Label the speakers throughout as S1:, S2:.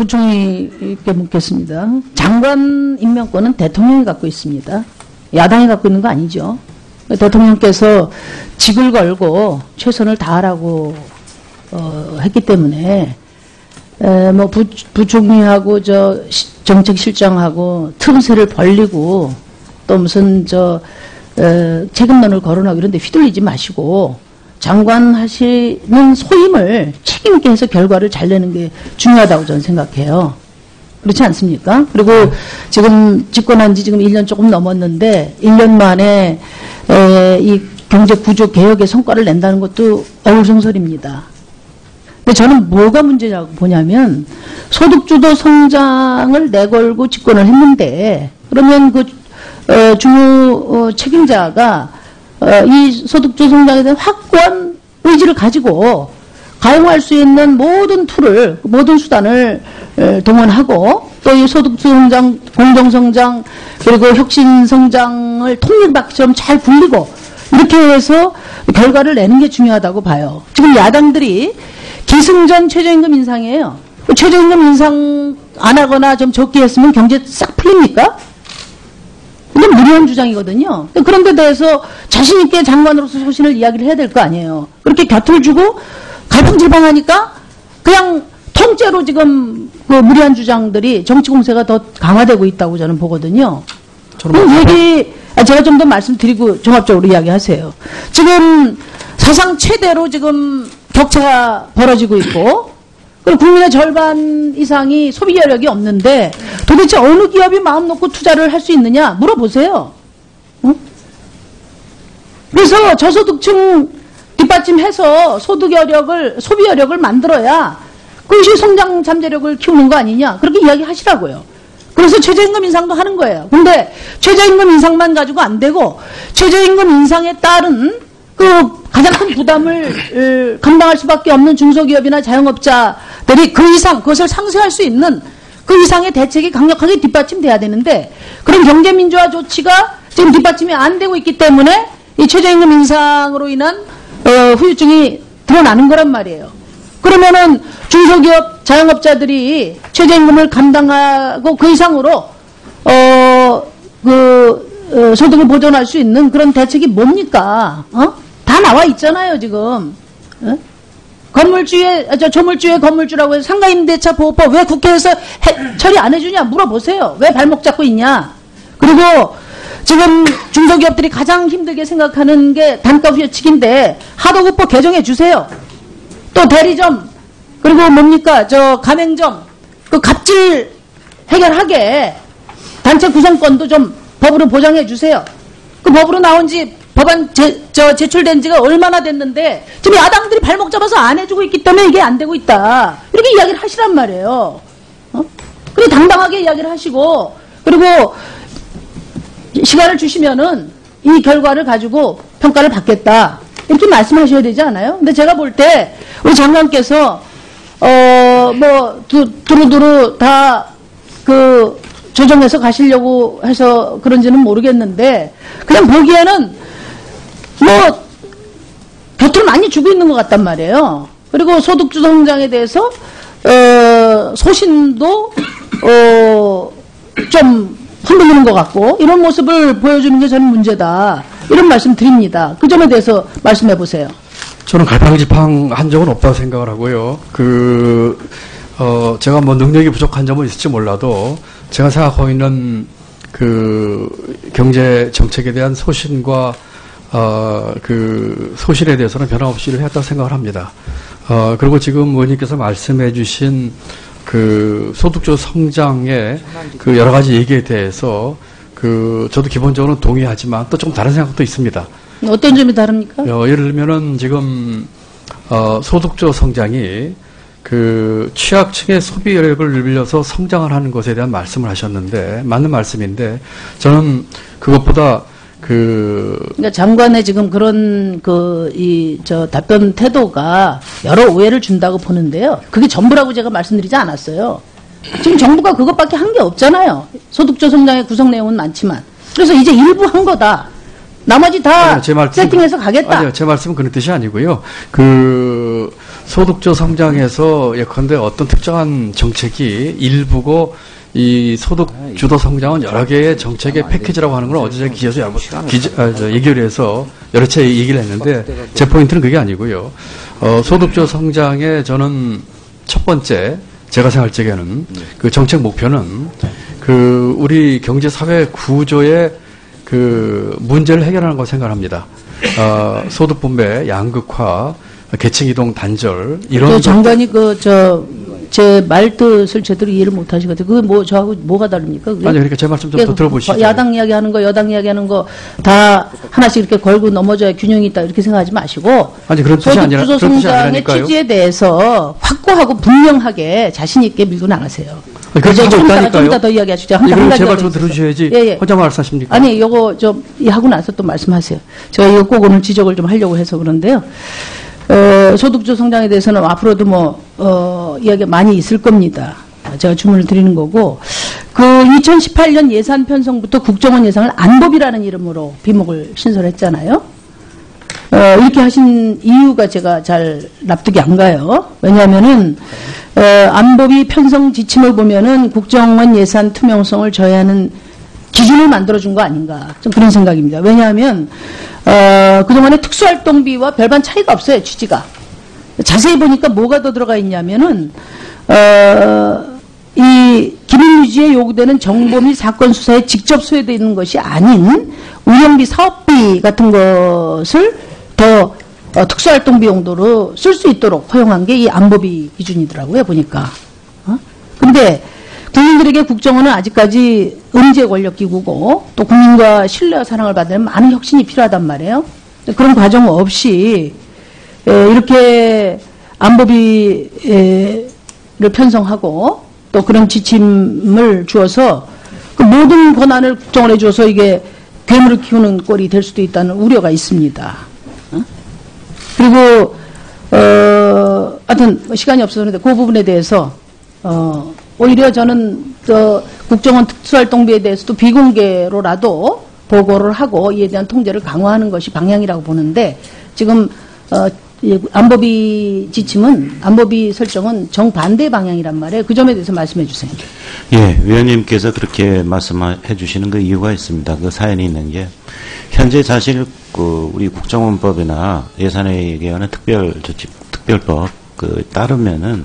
S1: 부총리께 묻겠습니다. 장관 임명권은 대통령이 갖고 있습니다. 야당이 갖고 있는 거 아니죠. 대통령께서 직을 걸고 최선을 다하라고 어, 했기 때문에 에, 뭐 부, 부총리하고 저 시- 정책실장하고 틈새를 벌리고 또 무슨 저 에, 책임론을 거론하고 이런데 휘둘리지 마시고 장관 하시는 소임을 책임 있게 해서 결과를 잘 내는 게 중요하다고 저는 생각해요. 그렇지 않습니까? 그리고 지금 집권한 지 지금 1년 조금 넘었는데 1년 만에 에, 이 경제 구조 개혁의 성과를 낸다는 것도 어울성설입니다. 근데 저는 뭐가 문제냐고 보냐면 소득주도 성장을 내걸고 집권을 했는데 그러면 그 어, 주무 어, 책임자가 어, 이 소득주 성장에 대한 확고한 의지를 가지고 가용할 수 있는 모든 툴을 모든 수단을 에, 동원하고 또 이 소득주 성장, 공정 성장 그리고 혁신 성장을 통일박처럼 잘 굴리고 이렇게 해서 결과를 내는 게 중요하다고 봐요. 지금 야당들이 기승전 최저임금 인상이에요. 그 최저임금 인상 안 하거나 좀 적게 했으면 경제 싹 풀립니까? 이건 무리한 주장이거든요. 그런 데 대해서 자신 있게 장관으로서 소신을 이야기를 해야 될 거 아니에요. 그렇게 곁을 주고 갈팡질팡하니까 그냥 통째로 지금 그 무리한 주장들이 정치 공세가 더 강화되고 있다고 저는 보거든요.
S2: 그뭐
S1: 얘기 아, 제가 좀 더 말씀드리고 종합적으로 이야기하세요. 지금 사상 최대로 지금 격차가 벌어지고 있고 국민의 절반 이상이 소비 여력이 없는데 도대체 어느 기업이 마음 놓고 투자를 할 수 있느냐 물어보세요. 응? 그래서 저소득층 뒷받침해서 소득 여력을 소비 여력을 만들어야 그것이 성장 잠재력을 키우는 거 아니냐 그렇게 이야기하시라고요. 그래서 최저임금 인상도 하는 거예요. 근데 최저임금 인상만 가지고 안 되고 최저임금 인상에 따른 그 가장 큰 부담을 어, 감당할 수밖에 없는 중소기업이나 자영업자들이 그 이상 그것을 상쇄할 수 있는 그 이상의 대책이 강력하게 뒷받침돼야 되는데 그런 경제민주화 조치가 지금 뒷받침이 안 되고 있기 때문에 이 최저임금 인상으로 인한 어, 후유증이 드러나는 거란 말이에요. 그러면은 중소기업 자영업자들이 최저임금을 감당하고 그 이상으로 어 그 어, 소득을 보존할 수 있는 그런 대책이 뭡니까? 어? 다 나와 있잖아요 지금. 어? 건물주의 아, 저 조물주의 건물주라고 해서 상가임대차 보호법 왜 국회에서 해- 처리 안 해주냐 물어보세요. 왜 발목 잡고 있냐? 그리고 지금 중소기업들이 가장 힘들게 생각하는 게 단가 후려치기인데 하도급법 개정해 주세요. 또 대리점 그리고 뭡니까 저 가맹점 그 갑질 해결하게 단체 구성권도 좀 법으로 보장해 주세요. 그 법으로 나온 지 법안 제, 저 제출된 지가 얼마나 됐는데 지금 야당들이 발목 잡아서 안 해주고 있기 때문에 이게 안 되고 있다. 이렇게 이야기를 하시란 말이에요. 어? 그리고 당당하게 이야기를 하시고 그리고 시간을 주시면은 이 결과를 가지고 평가를 받겠다. 이렇게 말씀하셔야 되지 않아요? 근데 제가 볼 때 우리 장관께서 어 뭐 두루두루 다그 조정해서 가시려고 해서 그런지는 모르겠는데 그냥 보기에는 뭐 곁을 많이 주고 있는 것 같단 말이에요. 그리고 소득주 성장에 대해서 어, 소신도 어, 좀 흔들리는 것 같고 이런 모습을 보여주는 게 저는 문제다. 이런 말씀 드립니다. 그 점에 대해서 말씀해 보세요.
S2: 저는 갈팡질팡 한 적은 없다고 생각을 하고요. 그, 어, 제가 뭐 능력이 부족한 점은 있을지 몰라도 제가 생각하고 있는 그 경제 정책에 대한 소신과 어, 그 소신에 대해서는 변함없이 일을 했다고 생각을 합니다. 어, 그리고 지금 의원님께서 말씀해 주신 그 소득주 성장의 그 여러 가지 얘기에 대해서 그 저도 기본적으로 동의하지만 또 좀 다른 생각도 있습니다.
S1: 어떤 점이 다릅니까?
S2: 어, 예를 들면은 지금 어, 소득주 성장이 그 취약층의 소비력을 늘려서 성장을 하는 것에 대한 말씀을 하셨는데 맞는 말씀인데 저는 그것보다 그
S1: 그러니까 장관의 지금 그런 그 이 저 답변 태도가 여러 오해를 준다고 보는데요. 그게 전부라고 제가 말씀드리지 않았어요. 지금 정부가 그것밖에 한 게 없잖아요. 소득주 성장의 구성 내용은 많지만 그래서 이제 일부 한 거다. 나머지 다
S2: 아니요, 제 말씀-
S1: 세팅해서 가겠다.
S2: 아니요, 제 말씀은 그런 뜻이 아니고요. 그 소득주 성장에서 예컨대 어떤 특정한 정책이 일부고 이 소득 주도 성장은 여러 개의 정책의 패키지라고 하는 건 어제 제가 기자서 여러 번 기자, 아, 저, 얘기를 해서 여러 차례 얘기를 했는데 제 포인트는 그게 아니고요. 어, 소득주 성장의 저는 첫 번째 제가 생각할 적에는 그 정책 목표는 그 우리 경제 사회 구조의 그 문제를 해결하는 거 생각합니다. 어, 소득 분배 양극화, 계층 이동 단절 이런
S1: 저 장관이 그 저 제 말뜻을 제대로 이해를 못 하시거든요. 그게 뭐 저하고 뭐가 다릅니까? 그게?
S2: 아니 그러니까 제 말씀 좀 더 들어보시죠.
S1: 야당 이야기하는 거, 여당 이야기하는 거 다 하나씩 이렇게 걸고 넘어져야 균형이 있다 이렇게 생각하지 마시고
S2: 아니 그런 뜻이 아니라
S1: 소득주도
S2: 그런 뜻이
S1: 성장의
S2: 아니라니까요.
S1: 취지에 대해서 확고하고 분명하게 자신 있게 밀고 나가세요.
S2: 아니, 그런
S1: 이따가
S2: 없다니까요.
S1: 좀 이따 더 이야기하시죠. 한,
S2: 이거
S1: 한 가지
S2: 제발
S1: 더
S2: 좀. 들어주셔야지.
S1: 예, 예.
S2: 혼자 말씀하십니까?
S1: 아니, 요거 좀이 하고 나서 또 말씀하세요. 제가 이거 꼭 오늘 지적을 좀 하려고 해서 그런데요. 어, 소득주 성장에 대해서는 앞으로도 뭐, 어, 이야기가 많이 있을 겁니다. 제가 주문을 드리는 거고, 그 2018년 예산 편성부터 국정원 예산을 안법이라는 이름으로 비목을 신설했잖아요. 어, 이렇게 하신 이유가 제가 잘 납득이 안 가요. 왜냐하면은, 어, 안법이 편성 지침을 보면은 국정원 예산 투명성을 저해하는 기준을 만들어준 거 아닌가. 좀 그런 생각입니다. 왜냐하면, 어, 그동안의 특수활동비와 별반 차이가 없어요, 취지가. 자세히 보니까 뭐가 더 들어가 있냐면은, 어, 이 기밀유지에 요구되는 정보 및 사건 수사에 직접 소외되어 있는 것이 아닌 운영비, 사업비 같은 것을 더 어, 특수활동비 용도로 쓸 수 있도록 허용한 게 이 안보비 기준이더라고요, 보니까. 어? 근데 국민들에게 국정원은 아직까지 음제 권력 기구고 또 국민과 신뢰와 사랑을 받는 많은 혁신이 필요하단 말이에요. 그런 과정 없이 에, 이렇게 안보비를 편성하고 또 그런 지침을 주어서 그 모든 권한을 국정원에 줘서 이게 괴물을 키우는 꼴이 될 수도 있다는 우려가 있습니다. 어? 그리고 어, 하여튼 뭐 시간이 없어서 그런데 그 부분에 대해서 어, 오히려 저는 저 국정원 특수활동비에 대해서도 비공개로라도 보고를 하고 이에 대한 통제를 강화하는 것이 방향이라고 보는데 지금 어, 이 안보비 지침은 안보비 설정은 정반대 방향이란 말이에요. 그 점에 대해서 말씀해 주세요.
S3: 예, 위원님께서 그렇게 말씀해 주시는 그 이유가 있습니다. 그 사연이 있는 게 현재 사실 그 우리 국정원법이나 예산에 의하는 특별 조치 특별법 그 따르면은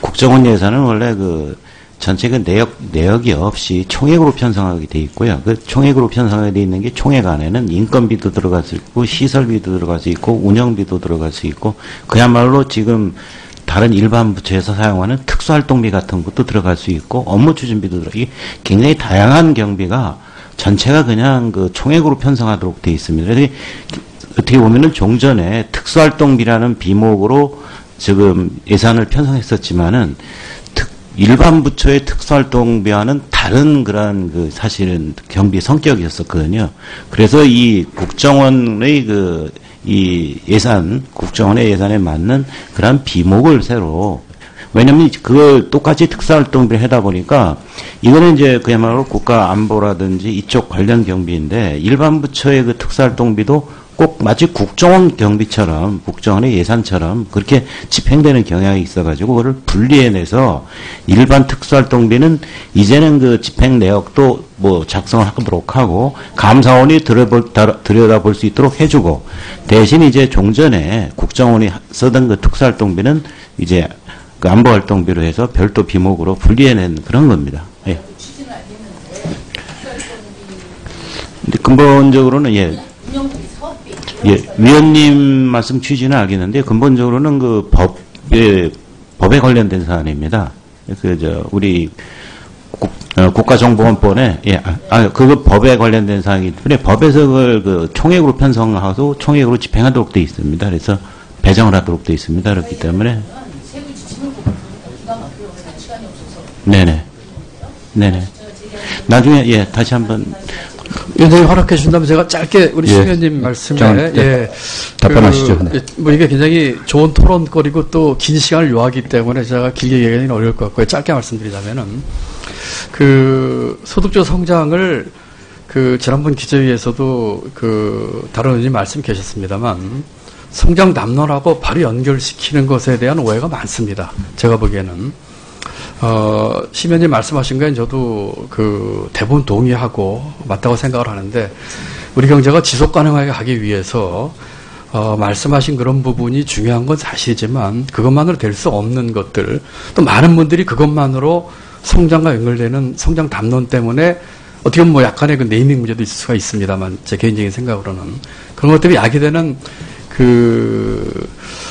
S3: 국정원 예산은 원래 그 전체 그 내역 내역이 없이 총액으로 편성하게 돼 있고요. 그 총액으로 편성하게 돼 있는 게 총액 안에는 인건비도 들어갈 수 있고 시설비도 들어갈 수 있고 운영비도 들어갈 수 있고 그야말로 지금 다른 일반 부처에서 사용하는 특수활동비 같은 것도 들어갈 수 있고 업무 추진비도 들어 이게 굉장히 다양한 경비가 전체가 그냥 그 총액으로 편성하도록 돼 있습니다. 어떻게 보면은 종전에 특수활동비라는 비목으로 지금 예산을 편성했었지만은 특, 일반 부처의 특수활동비와는 다른 그런 그 사실은 경비 성격이었었거든요. 그래서 이 국정원의 그 이 예산, 국정원의 예산에 맞는 그런 비목을 새로 왜냐면 그걸 똑같이 특수활동비를 하다 보니까 이거는 이제 그야말로 국가 안보라든지 이쪽 관련 경비인데 일반 부처의 그 특수활동비도 꼭 마치 국정원 경비처럼 국정원의 예산처럼 그렇게 집행되는 경향이 있어가지고 그걸 분리해내서 일반 특수활동비는 이제는 그 집행 내역도 뭐 작성을 하도록 하고 감사원이 들여볼, 들여다볼 수 있도록 해주고 대신 이제 종전에 국정원이 쓰던 그 특수활동비는 이제 그 안보활동비로 해서 별도 비목으로 분리해낸 그런 겁니다. 예. 근데 근본적으로는 예. 예, 위원님 말씀 취지는 알겠는데 근본적으로는 그 법에 법에 관련된 사안입니다. 그 저 우리 국, 어, 국가정보원법에 예, 아, 아, 그거 법에 관련된 사항이기 때문에 법에서 그걸 그 총액으로 편성하고 총액으로 집행하도록 돼 있습니다. 그래서 배정을 하도록 돼 있습니다. 그렇기 때문에 네네 네네 나중에 예 다시 한번
S2: 위원장님 허락해 주신다면 제가 짧게 우리
S4: 예.
S2: 신 의원님 말씀에
S4: 장-
S2: 예,
S4: 답변하시죠.
S2: 그,
S4: 네.
S2: 예, 뭐 이게 굉장히 좋은 토론거리고 또 긴 시간을 요하기 때문에 제가 길게 얘기하기는 어려울 것 같고요. 짧게 말씀드리자면은 그 소득주 성장을 그 지난번 기재위에서도 그 다른 의원님 말씀 계셨습니다만 성장 담론하고 바로 연결시키는 것에 대한 오해가 많습니다. 제가 보기에는. 어, 시면님 말씀하신 건 저도 그 대부분 동의하고 맞다고 생각을 하는데 우리 경제가 지속 가능하게 하기 위해서 어, 말씀하신 그런 부분이 중요한 건 사실이지만 그것만으로 될 수 없는 것들 또 많은 분들이 그것만으로 성장과 연결되는 성장 담론 때문에 어떻게 보면 뭐 약간의 그 네이밍 문제도 있을 수가 있습니다만 제 개인적인 생각으로는. 그런 것들이 야기되는 그 어,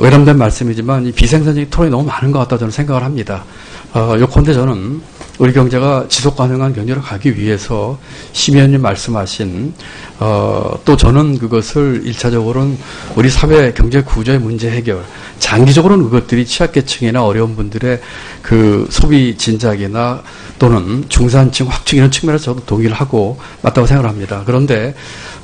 S2: 외람된 말씀이지만 이 비생산적인 토론이 너무 많은 것 같다 저는 생각을 합니다. 어, 요컨대 저는 우리 경제가 지속 가능한 경제로 가기 위해서 심의원님 말씀하신 어, 또 저는 그것을 일차적으로는 우리 사회 경제 구조의 문제 해결 장기적으로는 그것들이 취약계층이나 어려운 분들의 그 소비 진작이나 또는 중산층 확충 이런 측면에서 저도 동의를 하고 맞다고 생각을 합니다. 그런데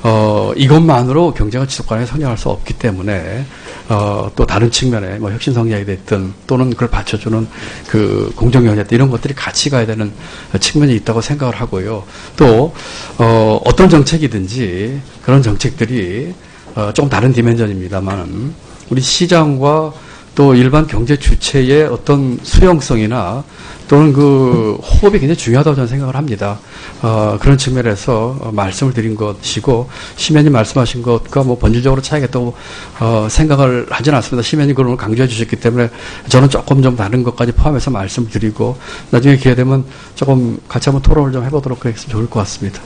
S2: 어, 이것만으로 경제가 지속 가능하게 성장할 수 없기 때문에 어, 또 다른 측면에 뭐 혁신 성장이 됐든 또는 그걸 받쳐주는 그 공정 경제 이런 것들이 같이 가야 되는 측면이 있다고 생각을 하고요. 또 어, 어떤 정책이든지 그런 정책들이 어, 조금 다른 디멘전입니다만 우리 시장과 또 일반 경제 주체의 어떤 수용성이나 또는 그 호흡이 굉장히 중요하다고 저는 생각을 합니다. 어, 그런 측면에서 어, 말씀을 드린 것이고 심연님 말씀하신 것과 뭐 본질적으로 차이가 있다고 어, 생각을 하지는 않습니다. 심연님 그런 걸 강조해 주셨기 때문에 저는 조금 좀 다른 것까지 포함해서 말씀을 드리고 나중에 기회 되면 조금 같이 한번 토론을 좀 해보도록 하겠으면 좋을 것 같습니다.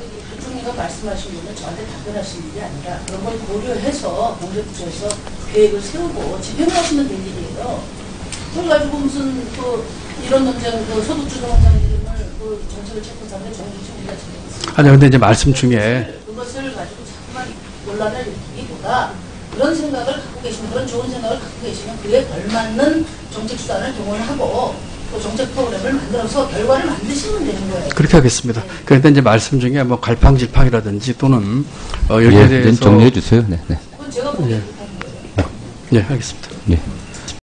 S1: 말씀하신 거는 저한테 답변하시는 게 아니라 그런 걸 고려해서 공제부처에서 계획을 세우고 집행하시면 될 일이에요. 그걸 가지고 무슨 그 이런 논쟁, 그 소득주도 원장 이름을 그 정책을 찾고 사는데 정부청이가 지금
S2: 아니 근데 이제 말씀 중에
S1: 그것을 가지고 자꾸만 논란을 일으키기보다 그런 생각을 갖고 계시면 그런 좋은 생각을 갖고 계시면 그에 걸맞는 정책 수단을 동원하고 또 정책 프로그램을 만들어서 결과를 만드시면 되는 거예요.
S2: 그렇게 하겠습니다. 그런데 이제 말씀 중에 뭐 갈팡질팡이라든지 또는 어, 여기에
S4: 예,
S2: 대해서
S4: 정리해 주세요. 네, 네.
S1: 그건 제가 보기에
S2: 예. 예, 알겠습니다.
S4: 예.